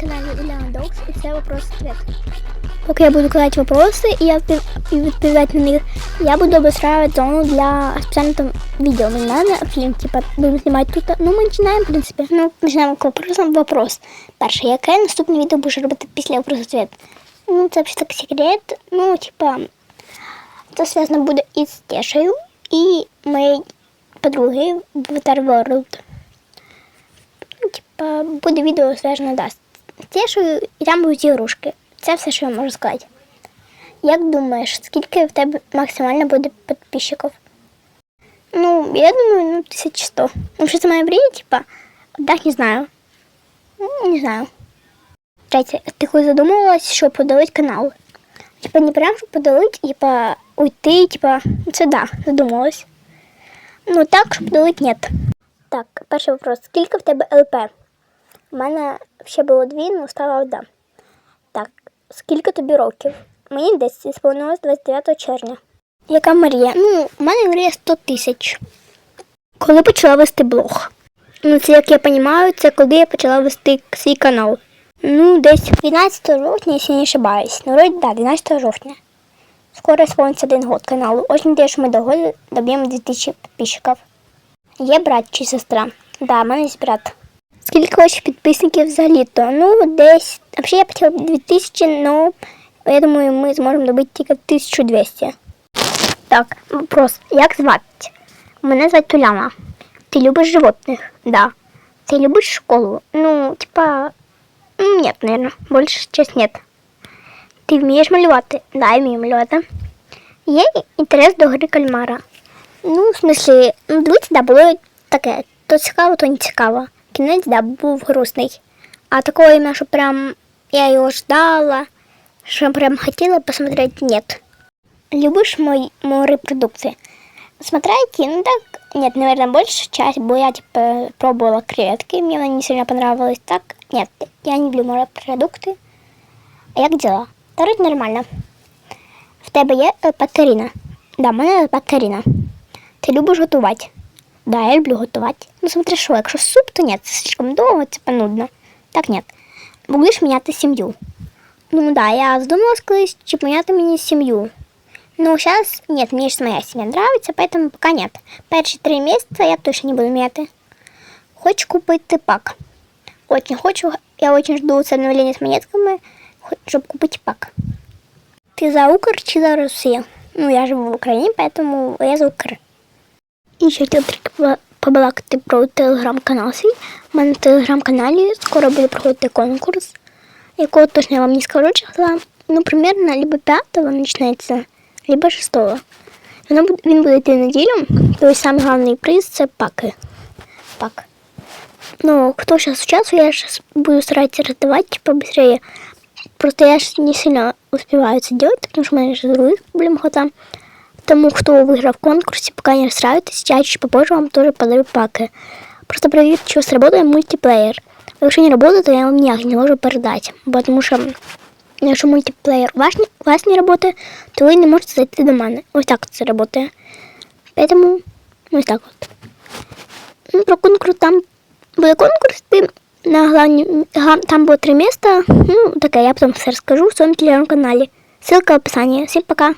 каналі Ильяна Докс, і це вопрос-ответ. Поки я буду кидати вопроси і, я відповідати на них, я буду обустраивать зону для специально там видео. Не надо фильм, типа, будемо знімати тут. Ну, ми починаємо, в принципі. Ну, починаємо к вопросам. Вопрос. Перше, яке наступне відео будеш робити після вопрос-ответ? Ну, це взагалі так секрет. Ну, типа, це зв'язано буде із Тешею і моєю подругою в Better World. Ну, типа, буде відео зв'язано да, з Тешею, і там будуть ігрушки. Це все, що я можу сказати. Як думаєш, скільки в тебе максимально буде підписчиків? Ну, я думаю, ну, 1100. Ну, що це моя мрія, типа, так не знаю. Ну, Не знаю. Третє, ти коли задумувалась, що подалить канал? Типа не прям, щоб подалить, типа уйти, типа, це да, задумалась. Ну так, щоб подалить, нет. Так, перший вопрос. Скільки в тебе ЛП? У мене ще було дві, ну стало одна. Так, скільки тобі років? Мені десь сповнилось 29 червня. Яка Марія? Ну, у мене мрія 100 тисяч. Коли почала вести блог? Ну, це, як я розумію, це коли я почала вести свій канал. Ну, десь 12 жовтня, якщо не ошибаюсь. Ну, вроде, да, 12 жовтня. Скоро исполнится один год каналу. Очень надеюсь, что мы до года добьем 2000 подписчиков. Є брат чи сестра? Да, в мене є брат. Скільки ваших підписників взагалі-то? Ну, десь. Взагалі я б 2000, но я думаю, ми зможемо добити тільки 1200. Так, вопрос. Як звати? Мене звати Туляна. Ти любиш животних? Да. Ти любиш школу? Ну, типа, нет, наверное. Больше сейчас нет. Ти вмієш малювати? Да, я вмію малювати. Є інтерес до гри кальмара. Ну, в смислі, ну, дивіться, да, було таке. То цікаво, то не цікаво. Кінець, да, був грустний. А такого ім'я, що прям я його ждала, що прям хотіла посмотреть, нет. Любишь мой, мою? Смотрите, ну так, нет, наверное, большая часть, бо я, типа, пробовала креветки, мне она не сильно понравилась. Так, нет, я не люблю морепродукти. А як? Та вроде нормально. В тебе є ЛП Да, в мене ЛП Ти любиш готувати? Да, я люблю готувати. Ну, смотри, що, якщо суп, то це слишком довго, це понудно. Так, ні. Будеш міняти сім'ю. Ну да, я задумалась колись, чи поміняти мені сім'ю. Ну, сейчас нет, мне сейчас моя семья нравится, поэтому пока нет. Перші три месяца я точно не буду міняти. Хочу купити пак. Очень хочу. Я очень жду це обновлення з монетками, щоб купити пак. Ти за Укр чи за Росію? Ну, я живу в Україні, поэтому я за Укр. І ще хотів трохи поба- побалакати про телеграм-канал свій. У мене в телеграм-каналі скоро буде проходити конкурс, якого точно я вам не скажу числа. Ну, примерно, либо 5 починається, либо 6. Воно буде, він буде йти неділю. То есть самый главный приз це паки. Пак. Ну, кто сейчас участвует, я сейчас буду стараться раздавать побыстрее. Просто я ж не сильно успеваю это делать, потому что у меня же других проблем хватает. Тому, кто выиграл в конкурсе, пока не расстраивайтесь, я чуть попозже вам тоже подарю паки. Просто проверьте, что сработает мультиплеер. А Если не работает, то я вам никак не могу передать. Потому что якщо мультиплеєр у вас, не- у вас не работает, то ви не можете зайти до мене. Ось так це працює. Поэтому ось так от. Ну, про конкурс там буде конкурс, ти на главні, га- там буде три міста. Ну, таке, я потім все розкажу в своєму телеграм-каналі. Ссылка в описании. Всім пока.